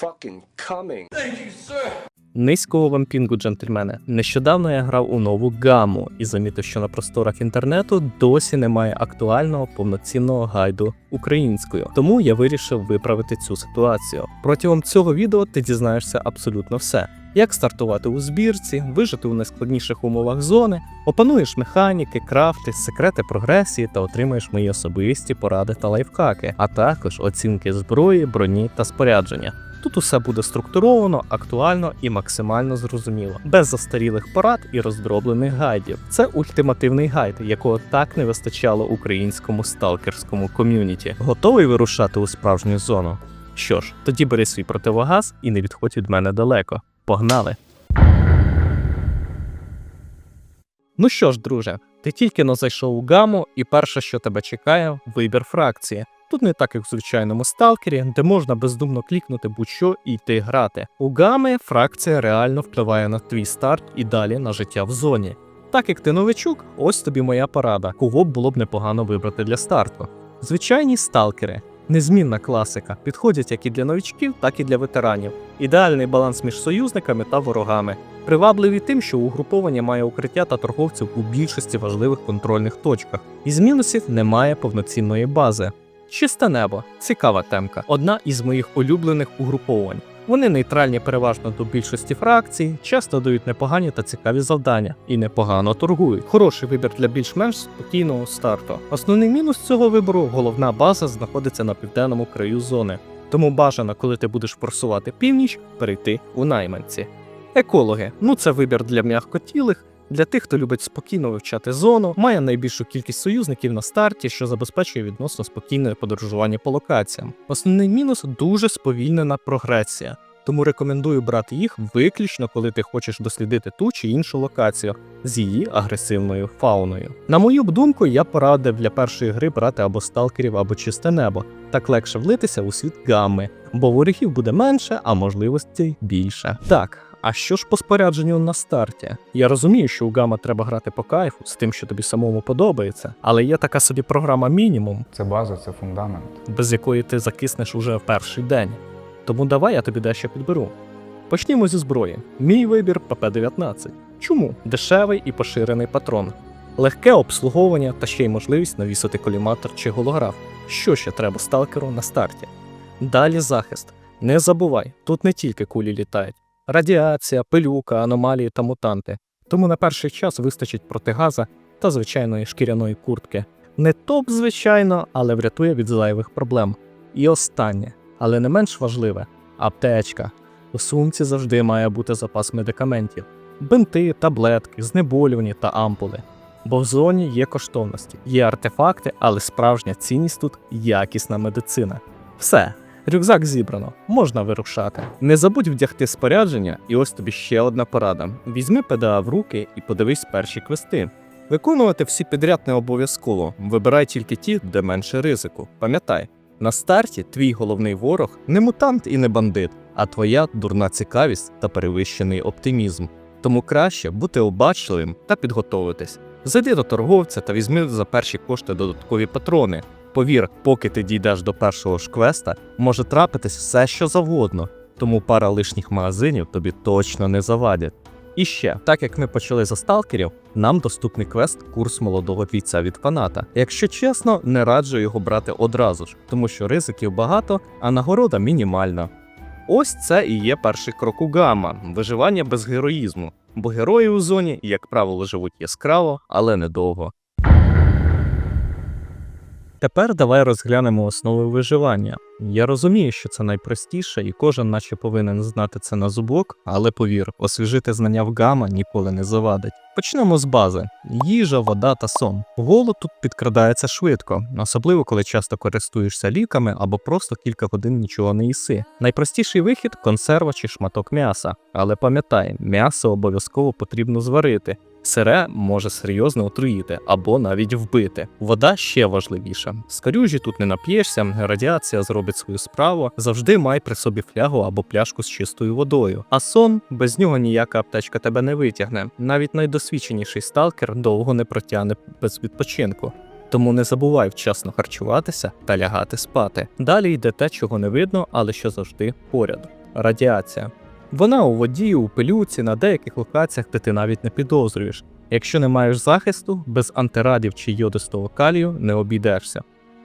fucking coming. Низького вам пінгу, джентльмени. Нещодавно я грав у нову гаму і замітив, що на просторах інтернету досі немає актуального повноцінного гайду українською. Тому я вирішив виправити цю ситуацію. Протягом цього відео ти дізнаєшся абсолютно все. Як стартувати у збірці, вижити у найскладніших умовах зони, опануєш механіки, крафти, секрети прогресії та отримаєш мої особисті поради та лайфхаки, а також оцінки зброї, броні та спорядження. Тут усе буде структуровано, актуально і максимально зрозуміло, без застарілих порад і роздроблених гайдів. Це ультимативний гайд, якого так не вистачало українському сталкерському ком'юніті. Готовий вирушати у справжню зону? Що ж, тоді бери свій противогаз і не відходь від мене далеко. Погнали! Ну що ж, друже, ти тільки но зайшов у гаму, і перше, що тебе чекає, вибір фракції. Тут не так, як в звичайному сталкері, де можна бездумно клікнути будь-що і йти грати. У гами фракція реально впливає на твій старт і далі на життя в зоні. Так як ти новичок, ось тобі моя порада, кого б було б непогано вибрати для старту. Звичайні сталкери. Незмінна класика, підходять як і для новичків, так і для ветеранів. Ідеальний баланс між союзниками та ворогами. Привабливі тим, що угруповання має укриття та торговців у більшості важливих контрольних точках. Із мінусів немає повноцінної бази. Чисте небо цікава темка, одна із моїх улюблених угруповань. Вони нейтральні переважно до більшості фракцій, часто дають непогані та цікаві завдання і непогано торгують. Хороший вибір для більш-менш спокійного старту. Основний мінус цього вибору головна база знаходиться на південному краю зони. Тому бажано, коли ти будеш форсувати північ, перейти у найманці. Екологи ну це вибір для м'якотілих, для тих, хто любить спокійно вивчати зону, має найбільшу кількість союзників на старті, що забезпечує відносно спокійне подорожування по локаціям. Основний мінус дуже сповільнена прогресія. Тому рекомендую брати їх виключно, коли ти хочеш дослідити ту чи іншу локацію з її агресивною фауною. На мою думку, я порадив для першої гри брати або сталкерів, або чисте небо. Так легше влитися у світ гамми, бо ворогів буде менше, а можливостей більше. Так. А що ж по спорядженню на старті? Я розумію, що у гама треба грати по кайфу з тим, що тобі самому подобається, але є така собі програма мінімум, Це база, це фундамент. без якої ти закиснеш уже в перший день. Тому давай я тобі дещо підберу. Почнімо зі зброї. Мій вибір ПП-19. Чому? Дешевий і поширений патрон, легке обслуговування та ще й можливість навісити коліматор чи голограф. Що ще треба сталкеру на старті? Далі захист. Не забувай, тут не тільки кулі літають. Радіація, пилюка, аномалії та мутанти. Тому на перший час вистачить протигаза та звичайної шкіряної куртки. Не топ, звичайно, але врятує від зайвих проблем. І останнє, але не менш важливе аптечка. У сумці завжди має бути запас медикаментів, бинти, таблетки, знеболювані та ампули. Бо в зоні є коштовності, є артефакти, але справжня цінність тут якісна медицина. Все, рюкзак зібрано, можна вирушати. Не забудь вдягти спорядження, і ось тобі ще одна порада: візьми ПДА в руки і подивись перші квести. Виконувати всі підряд не обов'язково. Вибирай тільки ті, де менше ризику. Пам'ятай, на старті твій головний ворог не мутант і не бандит, а твоя дурна цікавість та перевищений оптимізм. Тому краще бути обачливим та підготовитись. Зайди до торговця та візьми за перші кошти додаткові патрони. Повір, поки ти дійдеш до першого ж квеста, може трапитись все, що завгодно, тому пара лишніх магазинів тобі точно не завадять. І ще, так як ми почали за сталкерів, нам доступний квест курс молодого бійця від фаната. Якщо чесно, не раджу його брати одразу ж, тому що ризиків багато, а нагорода мінімальна. Ось це і є перший крок у гамма виживання без героїзму. Бо герої у зоні, як правило, живуть яскраво, але недовго. Тепер давай розглянемо основи виживання. Я розумію, що це найпростіше, і кожен наче повинен знати це на зубок, але повір, освіжити знання в гама ніколи не завадить. Почнемо з бази: їжа, вода та сон. Голод тут підкрадається швидко, особливо коли часто користуєшся ліками або просто кілька годин нічого не їси. Найпростіший вихід консерва чи шматок м'яса. Але пам'ятай, м'ясо обов'язково потрібно зварити. Сире може серйозно отруїти або навіть вбити. Вода ще важливіша. З карюжі тут не нап'єшся, радіація зробить свою справу. Завжди май при собі флягу або пляшку з чистою водою. А сон без нього ніяка аптечка тебе не витягне. Навіть найдосвідченіший сталкер довго не протягне без відпочинку. Тому не забувай вчасно харчуватися та лягати спати. Далі йде те, чого не видно, але що завжди поряд радіація. Вона у воді, у пилюці, на деяких локаціях, де ти навіть не підозрюєш. Якщо не маєш захисту, без антирадів чи йодистого калію не обійдешся.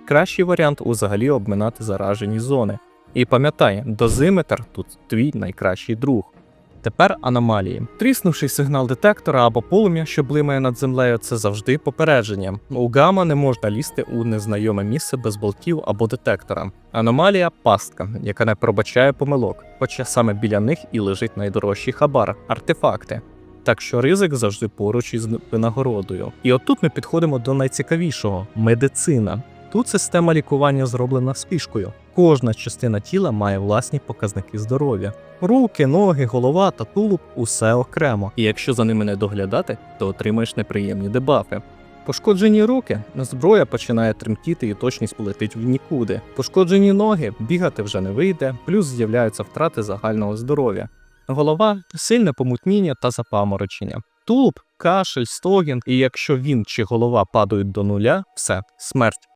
Кращий варіант узагалі обминати заражені зони. І пам'ятай, дозиметр тут твій найкращий друг. Тепер аномалії. Тріснувший сигнал детектора або полум'я, що блимає над землею, це завжди попередження. У гама не можна лізти у незнайоме місце без болтів або детектора. Аномалія пастка, яка не пробачає помилок, хоча саме біля них і лежить найдорожчий хабар артефакти. Так що ризик завжди поруч із винагородою. І отут ми підходимо до найцікавішого медицина. Тут система лікування зроблена спішкою. Кожна частина тіла має власні показники здоров'я. Руки, ноги, голова та тулуб усе окремо. І якщо за ними не доглядати, то отримаєш неприємні дебафи. Пошкоджені руки, зброя починає тремтіти і точність полетить в нікуди. Пошкоджені ноги, бігати вже не вийде, плюс з'являються втрати загального здоров'я. Голова сильне помутніння та запаморочення. Тулуб, кашель, стогін, і якщо він чи голова падають до нуля, все, смерть.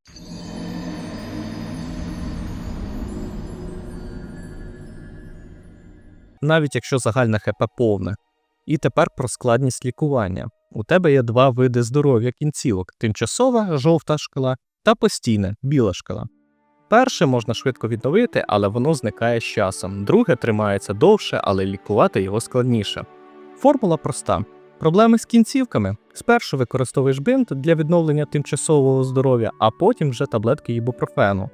навіть якщо загальне ХП повне. І тепер про складність лікування. У тебе є два види здоров'я кінцівок: тимчасова жовта шкала та постійна біла шкала. Перше можна швидко відновити, але воно зникає з часом. Друге тримається довше, але лікувати його складніше. Формула проста. Проблеми з кінцівками. Спершу використовуєш бинт для відновлення тимчасового здоров'я, а потім вже таблетки ібупрофену.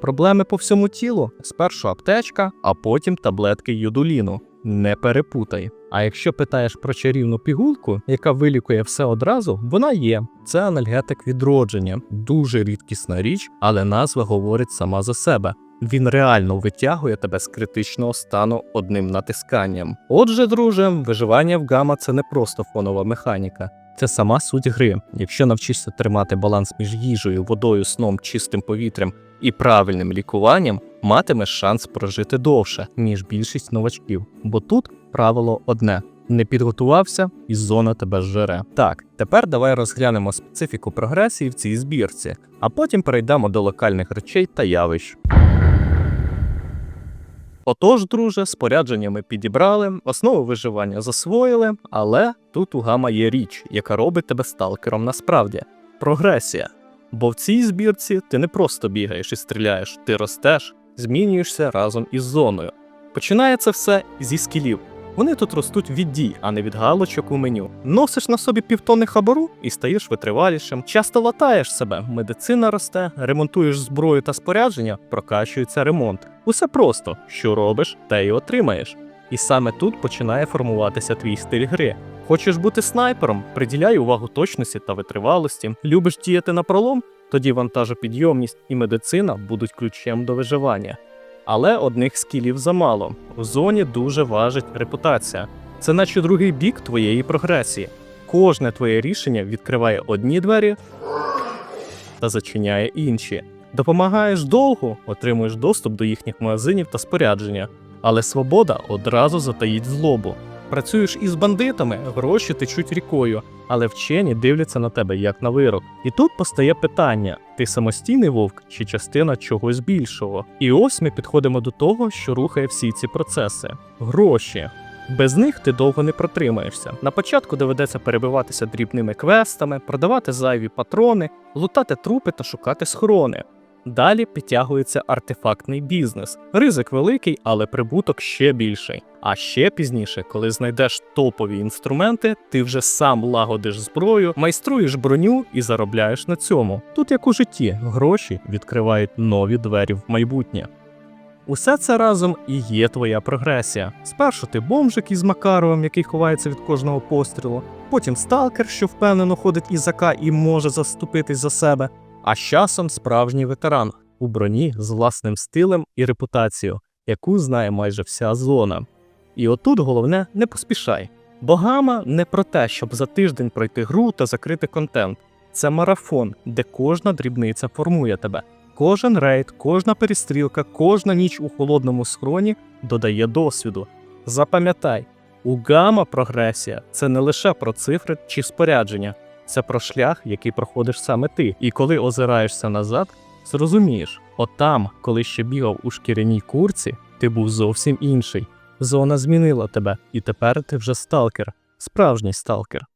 Проблеми по всьому тілу спершу аптечка, а потім таблетки юдуліну. Не перепутай. А якщо питаєш про чарівну пігулку, яка вилікує все одразу, вона є. Це анальгетик відродження, дуже рідкісна річ, але назва говорить сама за себе. Він реально витягує тебе з критичного стану одним натисканням. Отже, друже, виживання в гама це не просто фонова механіка. Це сама суть гри. Якщо навчишся тримати баланс між їжею, водою, сном, чистим повітрям і правильним лікуванням, матимеш шанс прожити довше, ніж більшість новачків. Бо тут правило одне: не підготувався, і зона тебе зжере. Так, тепер давай розглянемо специфіку прогресії в цій збірці, а потім перейдемо до локальних речей та явищ. Отож, друже, спорядження ми підібрали, основу виживання засвоїли, але тут у гама є річ, яка робить тебе сталкером насправді прогресія. Бо в цій збірці ти не просто бігаєш і стріляєш, ти ростеш, змінюєшся разом із зоною. Починає це все зі скілів. Вони тут ростуть від дій, а не від галочок у меню. Носиш на собі півтони хабару і стаєш витривалішим. Часто латаєш себе, медицина росте, ремонтуєш зброю та спорядження, прокачується ремонт. Усе просто, що робиш, те й отримаєш. І саме тут починає формуватися твій стиль гри. Хочеш бути снайпером, приділяй увагу точності та витривалості. Любиш діяти на пролом, тоді вантажопідйомність і медицина будуть ключем до виживання. Але одних скілів замало. В зоні дуже важить репутація. Це наче другий бік твоєї прогресії. Кожне твоє рішення відкриває одні двері та зачиняє інші. Допомагаєш довго, отримуєш доступ до їхніх магазинів та спорядження, але свобода одразу затаїть злобу. Працюєш із бандитами, гроші течуть рікою, але вчені дивляться на тебе як на вирок. І тут постає питання: ти самостійний вовк чи частина чогось більшого? І ось ми підходимо до того, що рухає всі ці процеси: гроші. Без них ти довго не протримаєшся. На початку доведеться перебиватися дрібними квестами, продавати зайві патрони, лутати трупи та шукати схорони. Далі підтягується артефактний бізнес. Ризик великий, але прибуток ще більший. А ще пізніше, коли знайдеш топові інструменти, ти вже сам лагодиш зброю, майструєш броню і заробляєш на цьому. Тут як у житті, гроші відкривають нові двері в майбутнє. Усе це разом і є твоя прогресія. Спершу ти бомжик із Макаровим, який ховається від кожного пострілу, потім сталкер, що впевнено ходить із АК і може заступитись за себе, а з часом справжній ветеран у броні з власним стилем і репутацією, яку знає майже вся зона. І отут головне не поспішай. Бо гама не про те, щоб за тиждень пройти гру та закрити контент. Це марафон, де кожна дрібниця формує тебе. Кожен рейд, кожна перестрілка, кожна ніч у холодному схроні додає досвіду. Запам'ятай, у гама прогресія це не лише про цифри чи спорядження, це про шлях, який проходиш саме ти. І коли озираєшся назад, зрозумієш, отам, коли ще бігав у шкіряній курці, ти був зовсім інший. Зона змінила тебе, і тепер ти вже сталкер, справжній сталкер.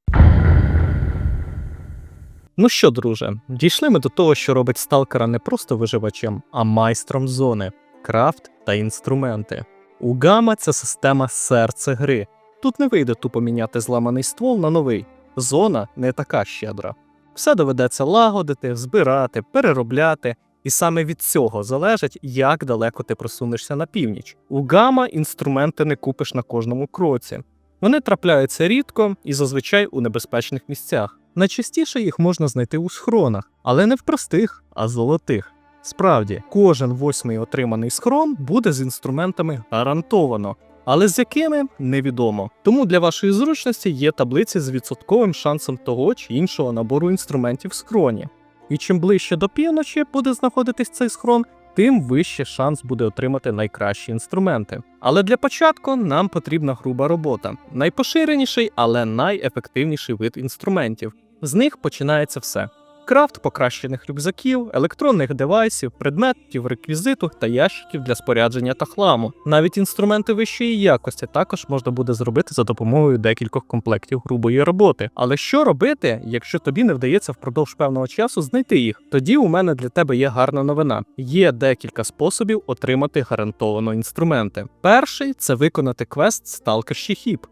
Ну що, друже, дійшли ми до того, що робить сталкера не просто виживачем, а майстром зони, крафт та інструменти. У Гама це система серце гри. Тут не вийде тупо міняти зламаний ствол на новий. Зона не така щедра. Все доведеться лагодити, збирати, переробляти, і саме від цього залежить, як далеко ти просунешся на північ. У Гама інструменти не купиш на кожному кроці. Вони трапляються рідко і зазвичай у небезпечних місцях. Найчастіше їх можна знайти у схронах, але не в простих, а золотих. Справді, кожен восьмий отриманий схрон буде з інструментами гарантовано, але з якими невідомо. Тому для вашої зручності є таблиці з відсотковим шансом того чи іншого набору інструментів в схроні. І чим ближче до півночі буде знаходитись цей схрон, тим вище шанс буде отримати найкращі інструменти. Але для початку нам потрібна груба робота, найпоширеніший, але найефективніший вид інструментів. З них починається все. Крафт покращених рюкзаків, електронних девайсів, предметів, реквізиту та ящиків для спорядження та хламу. Навіть інструменти вищої якості також можна буде зробити за допомогою декількох комплектів грубої роботи. Але що робити, якщо тобі не вдається впродовж певного часу знайти їх? Тоді у мене для тебе є гарна новина. Є декілька способів отримати гарантовано інструменти. Перший це виконати квест Сталкерші Хіп.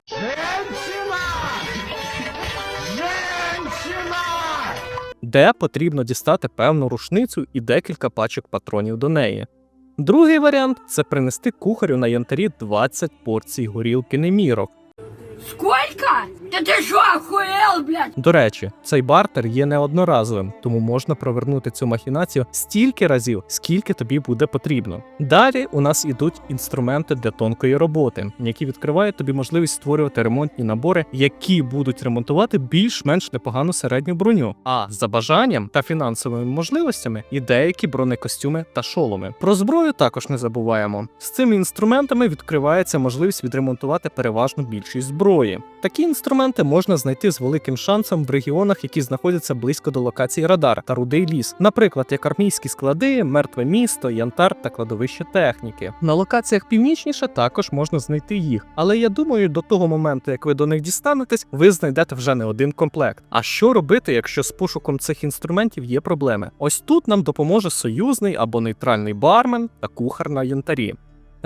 Де потрібно дістати певну рушницю і декілька пачок патронів до неї. Другий варіант це принести кухарю на янтарі 20 порцій горілки немірок. Сколько? Да ты что, охуел, блядь? До речі, цей бартер є неодноразовим, тому можна провернути цю махінацію стільки разів, скільки тобі буде потрібно. Далі у нас ідуть інструменти для тонкої роботи, які відкривають тобі можливість створювати ремонтні набори, які будуть ремонтувати більш-менш непогану середню броню. А за бажанням та фінансовими можливостями і деякі бронекостюми та шоломи. Про зброю також не забуваємо. З цими інструментами відкривається можливість відремонтувати переважно більшість зброї. Такі інструменти можна знайти з великим шансом в регіонах, які знаходяться близько до локації радар та рудий ліс, наприклад, як армійські склади, мертве місто, янтар та кладовище техніки. На локаціях північніше також можна знайти їх, але я думаю, до того моменту, як ви до них дістанетесь, ви знайдете вже не один комплект. А що робити, якщо з пошуком цих інструментів є проблеми? Ось тут нам допоможе союзний або нейтральний бармен та кухар на янтарі.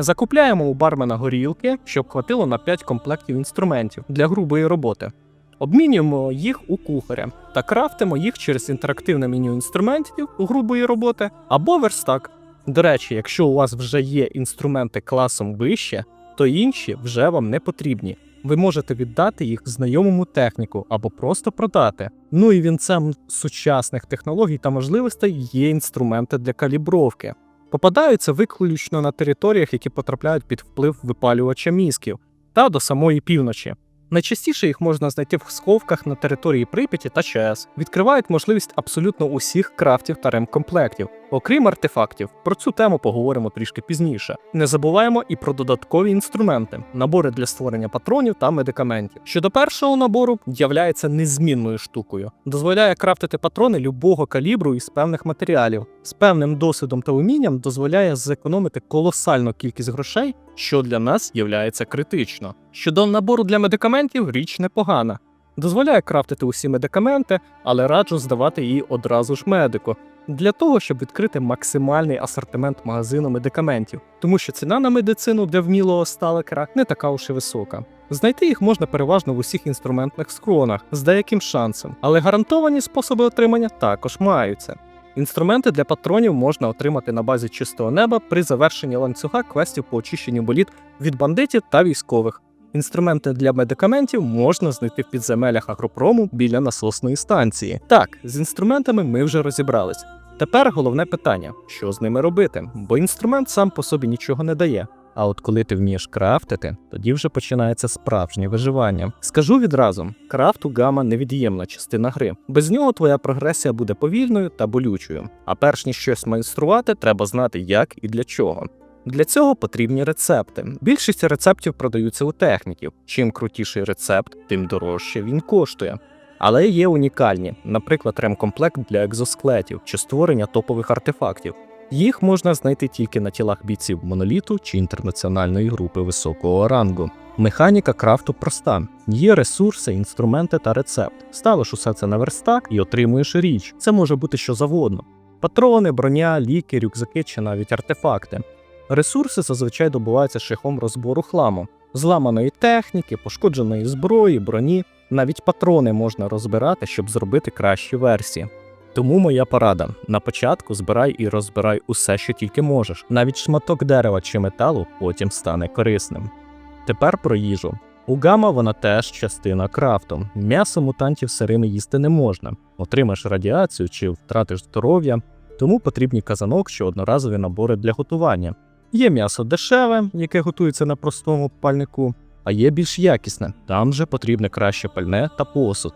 Закупляємо у бармена горілки, щоб хватило на 5 комплектів інструментів для грубої роботи. Обмінюємо їх у кухаря та крафтимо їх через інтерактивне меню інструментів грубої роботи або верстак. До речі, якщо у вас вже є інструменти класом вище, то інші вже вам не потрібні. Ви можете віддати їх знайомому техніку або просто продати. Ну і вінцем сучасних технологій та можливостей є інструменти для калібровки. Попадаються виключно на територіях, які потрапляють під вплив випалювача мізків, та до самої півночі. Найчастіше їх можна знайти в сховках на території Прип'яті та ЧАЕС. Відкривають можливість абсолютно усіх крафтів та ремкомплектів, окрім артефактів. Про цю тему поговоримо трішки пізніше. Не забуваємо і про додаткові інструменти, набори для створення патронів та медикаментів. Щодо першого набору, являється незмінною штукою, дозволяє крафтити патрони любого калібру із певних матеріалів. З певним досвідом та умінням дозволяє зекономити колосальну кількість грошей, що для нас являється критично. Щодо набору для медикаментів, річ непогана. Дозволяє крафтити усі медикаменти, але раджу здавати її одразу ж медику, для того, щоб відкрити максимальний асортимент магазину медикаментів, тому що ціна на медицину для вмілого сталкера не така уж і висока. Знайти їх можна переважно в усіх інструментних схронах з деяким шансом, але гарантовані способи отримання також маються. Інструменти для патронів можна отримати на базі чистого неба при завершенні ланцюга квестів по очищенню боліт від бандитів та військових. Інструменти для медикаментів можна знайти в підземеллях агропрому біля насосної станції. Так, з інструментами ми вже розібрались. Тепер головне питання: що з ними робити? Бо інструмент сам по собі нічого не дає. А от коли ти вмієш крафтити, тоді вже починається справжнє виживання. Скажу відразу: крафт у гама невід'ємна частина гри. Без нього твоя прогресія буде повільною та болючою. А перш ніж щось майструвати, треба знати, як і для чого. Для цього потрібні рецепти. Більшість рецептів продаються у техніків. Чим крутіший рецепт, тим дорожче він коштує. Але є унікальні, наприклад, ремкомплект для екзосклетів чи створення топових артефактів. Їх можна знайти тільки на тілах бійців моноліту чи інтернаціональної групи високого рангу. Механіка крафту проста: є ресурси, інструменти та рецепт. Ставиш усе це на верстак і отримуєш річ. Це може бути що завгодно: патрони, броня, ліки, рюкзаки чи навіть артефакти. Ресурси зазвичай добуваються шляхом розбору хламу, зламаної техніки, пошкодженої зброї, броні. Навіть патрони можна розбирати, щоб зробити кращі версії. Тому моя порада: на початку збирай і розбирай усе, що тільки можеш. Навіть шматок дерева чи металу потім стане корисним. Тепер про їжу. У гама вона теж частина крафту. М'ясо мутантів сирими їсти не можна. Отримаєш радіацію чи втратиш здоров'я, тому потрібні казанок чи одноразові набори для готування. Є м'ясо дешеве, яке готується на простому пальнику, а є більш якісне. Там же потрібне краще пальне та посуд.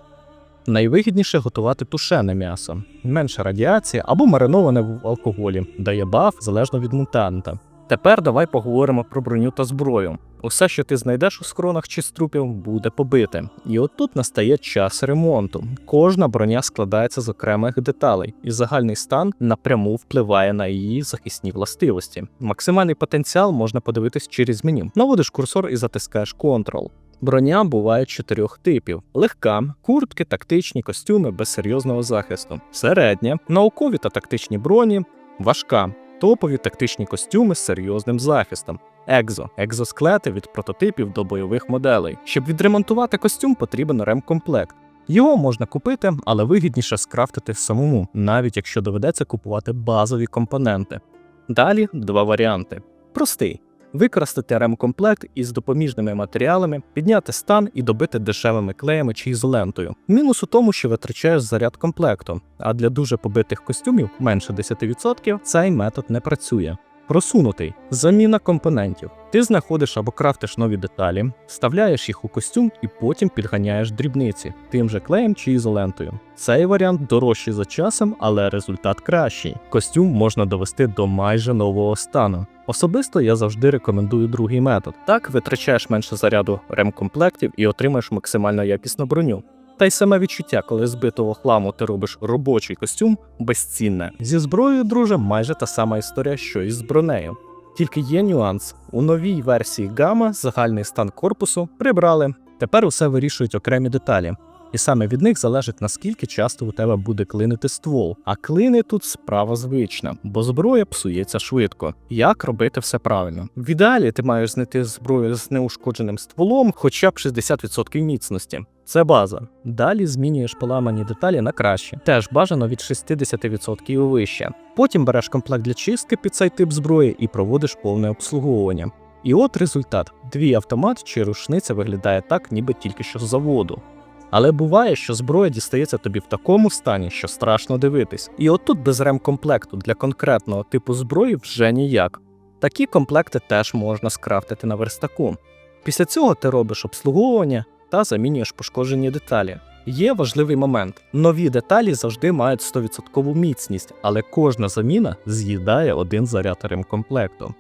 Найвигідніше готувати тушене м'ясо, менше радіації або мариноване в алкоголі, дає баф залежно від мутанта. Тепер давай поговоримо про броню та зброю. Усе, що ти знайдеш у схронах чи з трупів, буде побите. І от тут настає час ремонту. Кожна броня складається з окремих деталей, і загальний стан напряму впливає на її захисні властивості. Максимальний потенціал можна подивитись через меню. Наводиш курсор і затискаєш Ctrl. Броня буває чотирьох типів: легка, куртки, тактичні костюми без серйозного захисту, середня, наукові та тактичні броні, важка, топові тактичні костюми з серйозним захистом. Екзо екзосклети від прототипів до бойових моделей. Щоб відремонтувати костюм, потрібен ремкомплект. Його можна купити, але вигідніше скрафтити самому, навіть якщо доведеться купувати базові компоненти. Далі два варіанти: простий. Використати ремкомплект із допоміжними матеріалами, підняти стан і добити дешевими клеями чи ізолентою. Мінус у тому, що витрачаєш заряд комплекту, а для дуже побитих костюмів менше 10% цей метод не працює. Просунутий заміна компонентів. Ти знаходиш або крафтиш нові деталі, вставляєш їх у костюм і потім підганяєш дрібниці тим же клеєм чи ізолентою. Цей варіант дорожчий за часом, але результат кращий. Костюм можна довести до майже нового стану. Особисто я завжди рекомендую другий метод. Так витрачаєш менше заряду ремкомплектів і отримаєш максимально якісну броню. Та й саме відчуття, коли з битого хламу ти робиш робочий костюм, безцінне. Зі зброєю, друже, майже та сама історія, що і з бронею. Тільки є нюанс: у новій версії гама загальний стан корпусу прибрали. Тепер усе вирішують окремі деталі. І саме від них залежить наскільки часто у тебе буде клинити ствол. А клини тут справа звична, бо зброя псується швидко. Як робити все правильно? В ідеалі ти маєш знайти зброю з неушкодженим стволом, хоча б 60% міцності. Це база. Далі змінюєш поламані деталі на краще. Теж бажано від 60% і вище. Потім береш комплект для чистки під цей тип зброї і проводиш повне обслуговування. І от результат: твій автомат чи рушниця виглядає так, ніби тільки що з заводу. Але буває, що зброя дістається тобі в такому стані, що страшно дивитись. І отут без ремкомплекту для конкретного типу зброї вже ніяк. Такі комплекти теж можна скрафтити на верстаку. Після цього ти робиш обслуговування та замінюєш пошкоджені деталі. Є важливий момент: нові деталі завжди мають 100% міцність, але кожна заміна з'їдає один заряд ремкомплекту.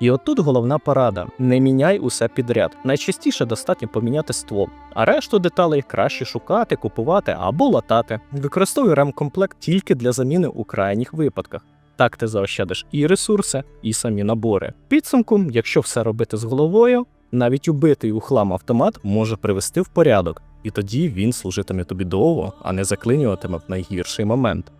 І отут головна порада: не міняй усе підряд. Найчастіше достатньо поміняти ствол, а решту деталей краще шукати, купувати або латати. Використовуй ремкомплект тільки для заміни у крайніх випадках. Так ти заощадиш і ресурси, і самі набори. Підсумку, якщо все робити з головою, навіть убитий у хлам автомат може привести в порядок, і тоді він служитиме тобі довго, а не заклинюватиме в найгірший момент.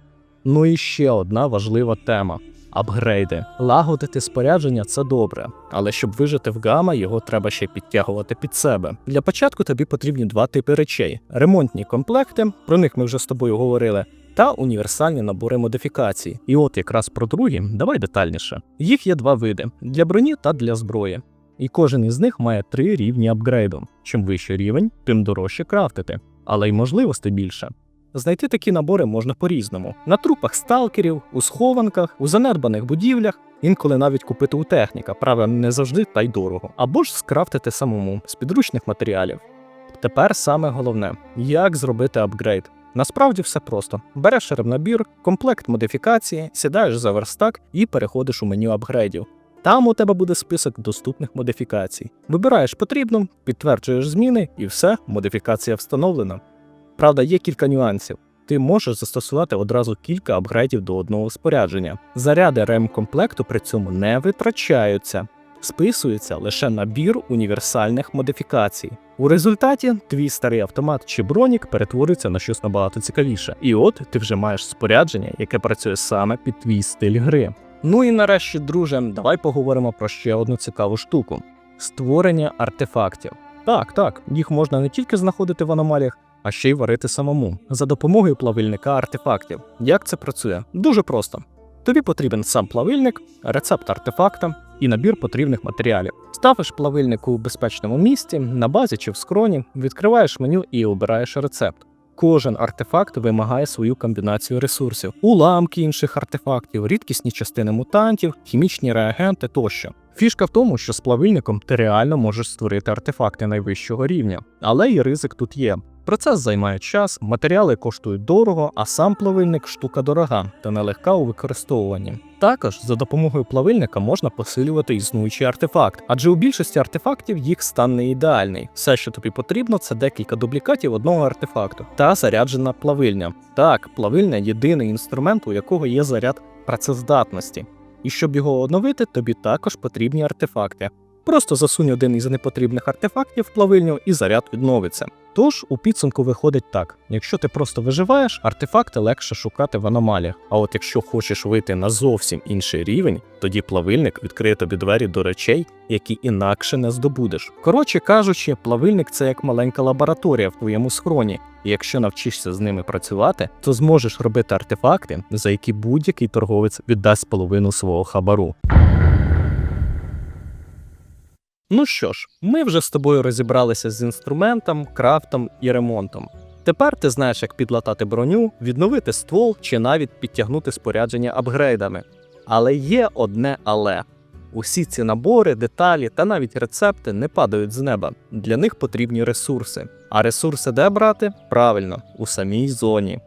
Ну і ще одна важлива тема. Апгрейди. Лагодити спорядження це добре, але щоб вижити в гама, його треба ще підтягувати під себе. Для початку тобі потрібні два типи речей: ремонтні комплекти, про них ми вже з тобою говорили, та універсальні набори модифікацій. І от якраз про другі, давай детальніше. Їх є два види: для броні та для зброї. І кожен із них має три рівні апгрейду. Чим вищий рівень, тим дорожче крафтити, але й можливостей більше. Знайти такі набори можна по-різному: на трупах сталкерів, у схованках, у занедбаних будівлях, інколи навіть купити у техніка, правда, не завжди та й дорого, або ж скрафтити самому з підручних матеріалів. Тепер саме головне, як зробити апгрейд. Насправді все просто: береш набір, комплект модифікації, сідаєш за верстак і переходиш у меню апгрейдів. Там у тебе буде список доступних модифікацій. Вибираєш потрібну, підтверджуєш зміни, і все, модифікація встановлена. Правда, є кілька нюансів. Ти можеш застосувати одразу кілька апгрейдів до одного спорядження. Заряди ремкомплекту при цьому не витрачаються, списується лише набір універсальних модифікацій. У результаті твій старий автомат чи бронік перетворюється на щось набагато цікавіше. І от ти вже маєш спорядження, яке працює саме під твій стиль гри. Ну і нарешті, друже, давай поговоримо про ще одну цікаву штуку: створення артефактів. Так, так, їх можна не тільки знаходити в аномаліях, а ще й варити самому за допомогою плавильника артефактів. Як це працює? Дуже просто. Тобі потрібен сам плавильник, рецепт артефакта і набір потрібних матеріалів. Ставиш плавильник у безпечному місці, на базі чи в скроні, відкриваєш меню і обираєш рецепт. Кожен артефакт вимагає свою комбінацію ресурсів: уламки інших артефактів, рідкісні частини мутантів, хімічні реагенти тощо. Фішка в тому, що з плавильником ти реально можеш створити артефакти найвищого рівня, але і ризик тут є. Процес займає час, матеріали коштують дорого, а сам плавильник штука дорога та нелегка у використовуванні. Також за допомогою плавильника можна посилювати існуючий артефакт, адже у більшості артефактів їх стан не ідеальний. Все, що тобі потрібно, це декілька дублікатів одного артефакту та заряджена плавильня. Так, плавильня єдиний інструмент, у якого є заряд працездатності. І щоб його оновити, тобі також потрібні артефакти. Просто засунь один із непотрібних артефактів в плавильню і заряд відновиться. Тож у підсумку виходить так: якщо ти просто виживаєш, артефакти легше шукати в аномаліях. А от якщо хочеш вийти на зовсім інший рівень, тоді плавильник відкриє тобі двері до речей, які інакше не здобудеш. Коротше кажучи, плавильник це як маленька лабораторія в твоєму схроні. І якщо навчишся з ними працювати, то зможеш робити артефакти, за які будь-який торговець віддасть половину свого хабару. Ну що ж, ми вже з тобою розібралися з інструментом, крафтом і ремонтом. Тепер ти знаєш, як підлатати броню, відновити ствол чи навіть підтягнути спорядження апгрейдами. Але є одне але. Усі ці набори, деталі та навіть рецепти не падають з неба. Для них потрібні ресурси. А ресурси де брати? Правильно, у самій зоні.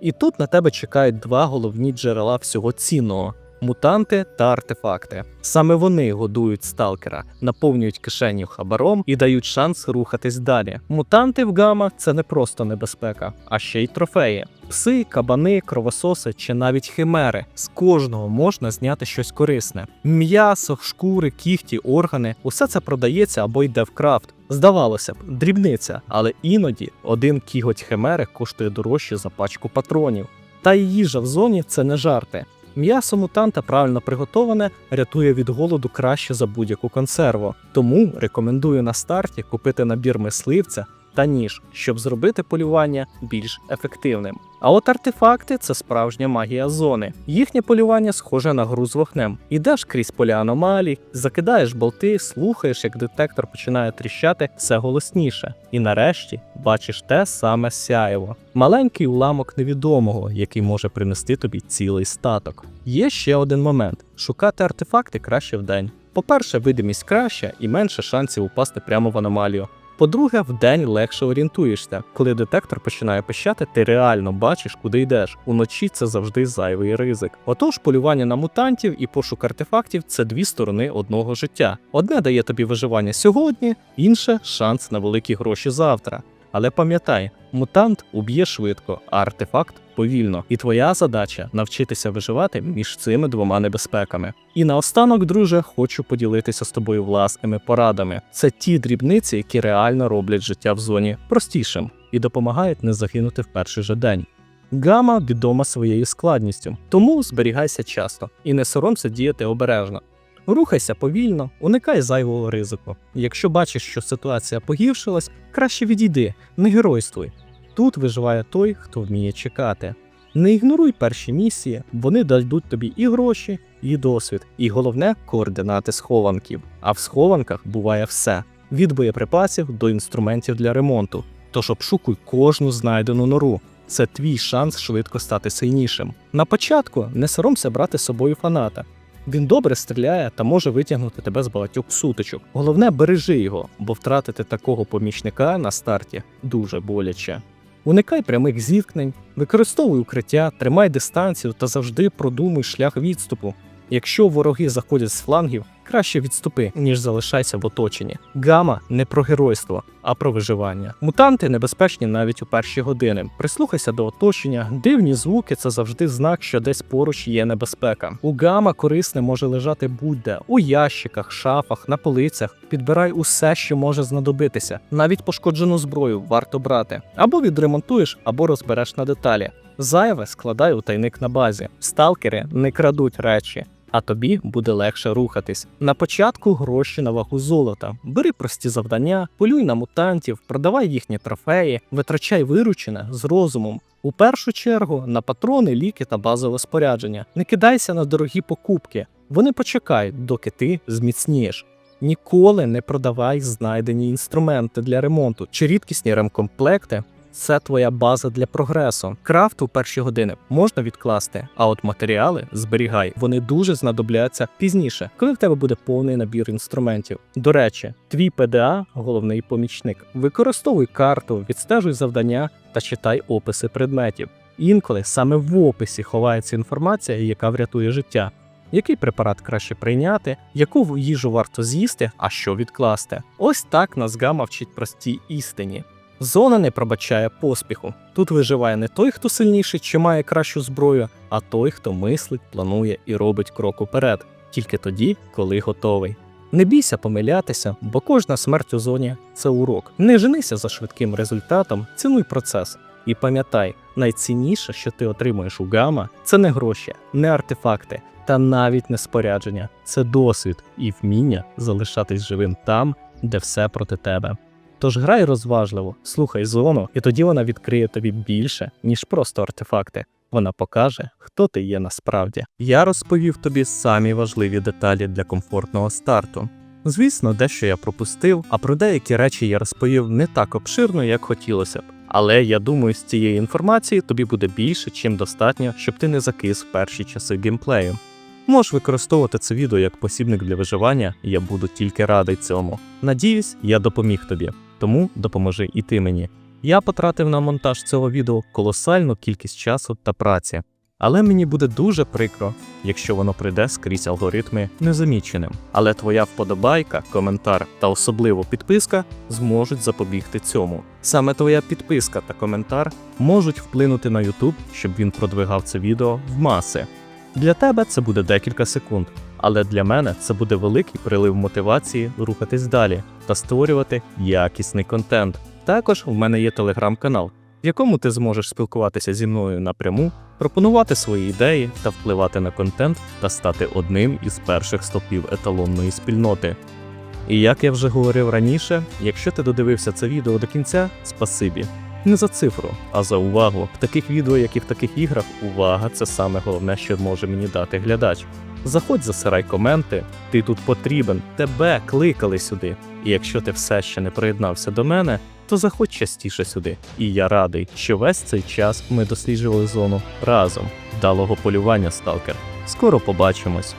І тут на тебе чекають два головні джерела всього цінного мутанти та артефакти. Саме вони годують сталкера, наповнюють кишеню хабаром і дають шанс рухатись далі. Мутанти в гама це не просто небезпека, а ще й трофеї. Пси, кабани, кровососи чи навіть химери. З кожного можна зняти щось корисне: м'ясо, шкури, кіхті, органи усе це продається або йде в крафт. Здавалося б, дрібниця, але іноді один кіготь химери коштує дорожче за пачку патронів. Та й їжа в зоні це не жарти. М'ясо мутанта правильно приготоване рятує від голоду краще за будь-яку консерву. Тому рекомендую на старті купити набір мисливця та ніж, щоб зробити полювання більш ефективним. А от артефакти це справжня магія зони. Їхнє полювання схоже на гру з вогнем. Ідеш крізь поля аномалій, закидаєш болти, слухаєш, як детектор починає тріщати все голосніше. І нарешті бачиш те саме сяєво. Маленький уламок невідомого, який може принести тобі цілий статок. Є ще один момент: шукати артефакти краще вдень. По-перше, видимість краща і менше шансів упасти прямо в аномалію. По-друге, вдень легше орієнтуєшся. Коли детектор починає пищати, ти реально бачиш, куди йдеш. Уночі це завжди зайвий ризик. Отож, полювання на мутантів і пошук артефактів це дві сторони одного життя. Одне дає тобі виживання сьогодні, інше шанс на великі гроші завтра. Але пам'ятай, мутант уб'є швидко, а артефакт повільно. І твоя задача навчитися виживати між цими двома небезпеками. І наостанок, друже, хочу поділитися з тобою власними порадами. Це ті дрібниці, які реально роблять життя в зоні простішим і допомагають не загинути в перший же день. Гама відома своєю складністю, тому зберігайся часто і не соромся діяти обережно. Рухайся повільно, уникай зайвого ризику. Якщо бачиш, що ситуація погіршилась, краще відійди, не геройствуй. Тут виживає той, хто вміє чекати. Не ігноруй перші місії, вони дадуть тобі і гроші, і досвід, і головне координати схованків. А в схованках буває все: від боєприпасів до інструментів для ремонту. Тож обшукуй кожну знайдену нору. Це твій шанс швидко стати сильнішим. На початку не соромся брати з собою фаната. Він добре стріляє та може витягнути тебе з багатьох сутичок. Головне, бережи його, бо втратити такого помічника на старті дуже боляче. Уникай прямих зіткнень, використовуй укриття, тримай дистанцію та завжди продумуй шлях відступу. Якщо вороги заходять з флангів, Краще відступи, ніж залишайся в оточенні. Гама не про геройство, а про виживання. Мутанти небезпечні навіть у перші години. Прислухайся до оточення. Дивні звуки це завжди знак, що десь поруч є небезпека. У гама корисне може лежати будь-де у ящиках, шафах, на полицях. Підбирай усе, що може знадобитися. Навіть пошкоджену зброю варто брати. Або відремонтуєш, або розбереш на деталі. Зайве складай у тайник на базі. Сталкери не крадуть речі. А тобі буде легше рухатись. На початку гроші на вагу золота. Бери прості завдання, полюй на мутантів, продавай їхні трофеї, витрачай виручене з розумом. У першу чергу на патрони, ліки та базове спорядження. Не кидайся на дорогі покупки. Вони почекають, доки ти зміцнієш. Ніколи не продавай знайдені інструменти для ремонту чи рідкісні ремкомплекти. Це твоя база для прогресу. Крафт у перші години можна відкласти, а от матеріали зберігай. Вони дуже знадобляться пізніше, коли в тебе буде повний набір інструментів. До речі, твій ПДА головний помічник. Використовуй карту, відстежуй завдання та читай описи предметів. Інколи саме в описі ховається інформація, яка врятує життя. Який препарат краще прийняти, яку їжу варто з'їсти, а що відкласти? Ось так нас гама вчить простій істині. Зона не пробачає поспіху. Тут виживає не той, хто сильніший чи має кращу зброю, а той, хто мислить, планує і робить крок уперед, тільки тоді, коли готовий. Не бійся помилятися, бо кожна смерть у зоні це урок. Не женися за швидким результатом, цінуй процес. І пам'ятай, найцінніше, що ти отримуєш у гама, це не гроші, не артефакти та навіть не спорядження. Це досвід і вміння залишатись живим там, де все проти тебе. Тож грай розважливо, слухай зону, і тоді вона відкриє тобі більше, ніж просто артефакти. Вона покаже, хто ти є насправді. Я розповів тобі самі важливі деталі для комфортного старту. Звісно, дещо я пропустив, а про деякі речі я розповів не так обширно, як хотілося б. Але я думаю, з цієї інформації тобі буде більше, чим достатньо, щоб ти не закис в перші часи геймплею. Можеш використовувати це відео як посібник для виживання, я буду тільки радий цьому. Надіюсь, я допоміг тобі, тому допоможи і ти мені. Я потратив на монтаж цього відео колосальну кількість часу та праці, але мені буде дуже прикро, якщо воно прийде скрізь алгоритми незаміченим. Але твоя вподобайка, коментар та особливо підписка зможуть запобігти цьому. Саме твоя підписка та коментар можуть вплинути на YouTube, щоб він продвигав це відео в маси. Для тебе це буде декілька секунд, але для мене це буде великий прилив мотивації рухатись далі та створювати якісний контент. Також в мене є телеграм-канал, в якому ти зможеш спілкуватися зі мною напряму, пропонувати свої ідеї та впливати на контент та стати одним із перших стопів еталонної спільноти. І як я вже говорив раніше, якщо ти додивився це відео до кінця, спасибі. Не за цифру, а за увагу. В таких відео, як і в таких іграх, увага це саме головне, що може мені дати глядач. Заходь, засирай коменти, ти тут потрібен, тебе кликали сюди. І якщо ти все ще не приєднався до мене, то заходь частіше сюди. І я радий, що весь цей час ми досліджували зону разом. Вдалого полювання, сталкер. Скоро побачимось.